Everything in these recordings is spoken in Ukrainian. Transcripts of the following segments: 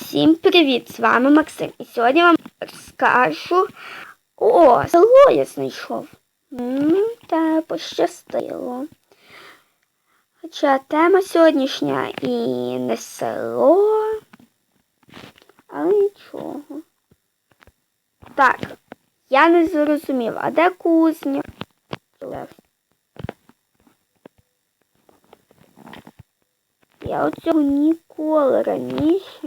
Всім привіт! З вами Максим. І сьогодні вам розкажу. О, село я знайшов. Та пощастило. Хоча тема сьогоднішня і не село. Але нічого. Так, я не зрозумів, а де кузня? Я оцього ніколи раніше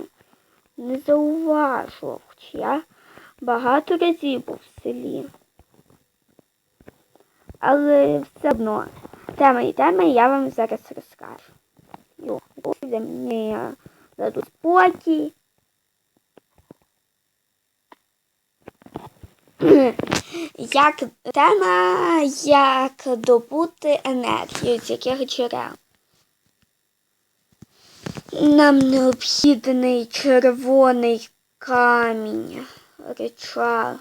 не зауважував, хоч я багато разів був в селі. Але все одно тема і тема я вам зараз розкажу. Йо, мені дадуть спокій. Як тема, як добути енергію з яких джерел. Нам необхідний червоний камінь, реча,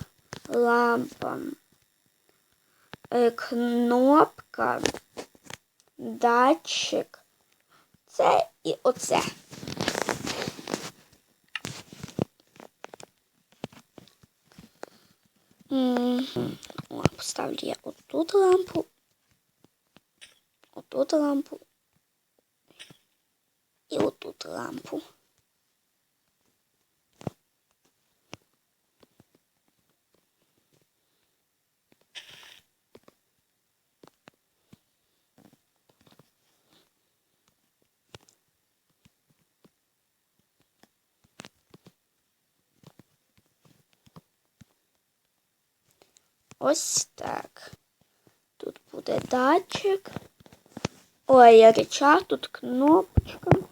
лампа, е, кнопка, датчик. Це і оце. Поставлю я отут лампу. Отут лампу. І отут лампу. Ось так. Тут буде датчик. Ой, речах, тут кнопочка.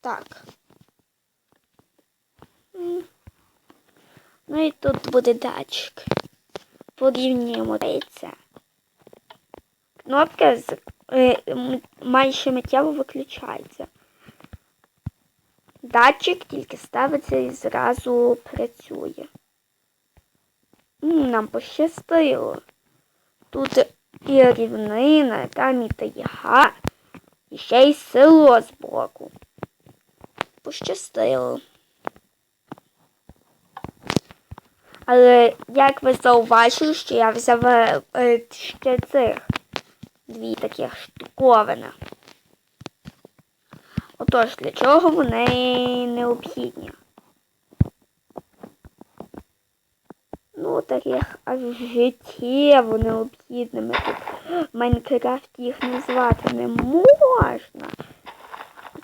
Так. Ну і тут буде датчик. Порівнюємо це. Кнопка з, майже миттєво виключається. Датчик тільки ставиться і зразу працює. Нам пощастило. Тут і рівнина, там і тайга, і ще й село збоку. Пощастило. Але як ви зауважили, що я взяв е, е, ще цих дві таких штуковини. Отож, для чого вони необхідні? Ну, таких аж життєво необхідними тут в Майнкрафті їх назвати не можна.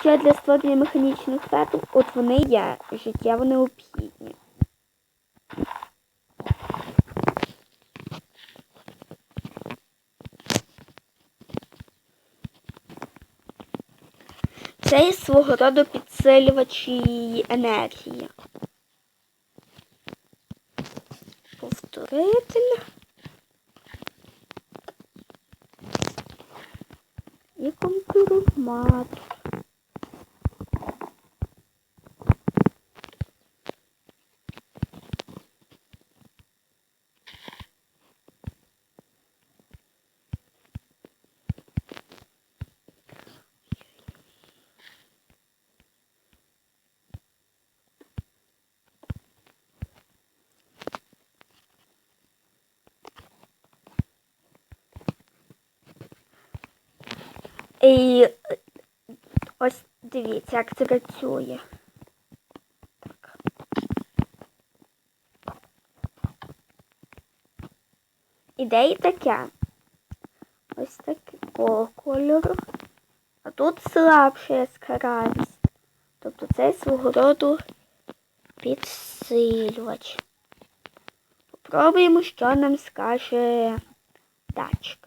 Хоча для створення механічних фетів, от вони є життєво необхідні. Це є свого роду підсилювач її енергії. Повторитель. І компромат. І ось дивіться, як це працює. Так. Ідея така. Ось такого кольору. А тут слабша яскравість. Тобто це свого роду підсилювач. Попробуємо, що нам скаже датчик.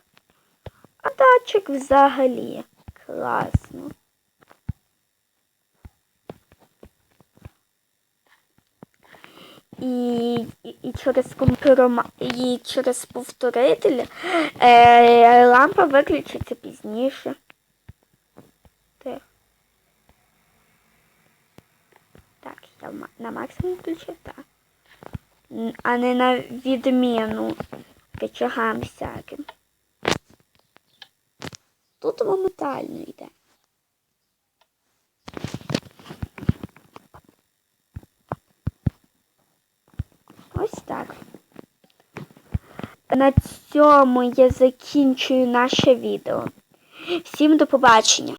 А датчик взагалі класно. І, і, через компромат, і через повторитель е, лампа виключиться пізніше. Так. Так, я на максимум включив, так. А не на відміну речагам всяким. Тут моментально йде. Ось так. На цьому я закінчую наше відео. Всім до побачення!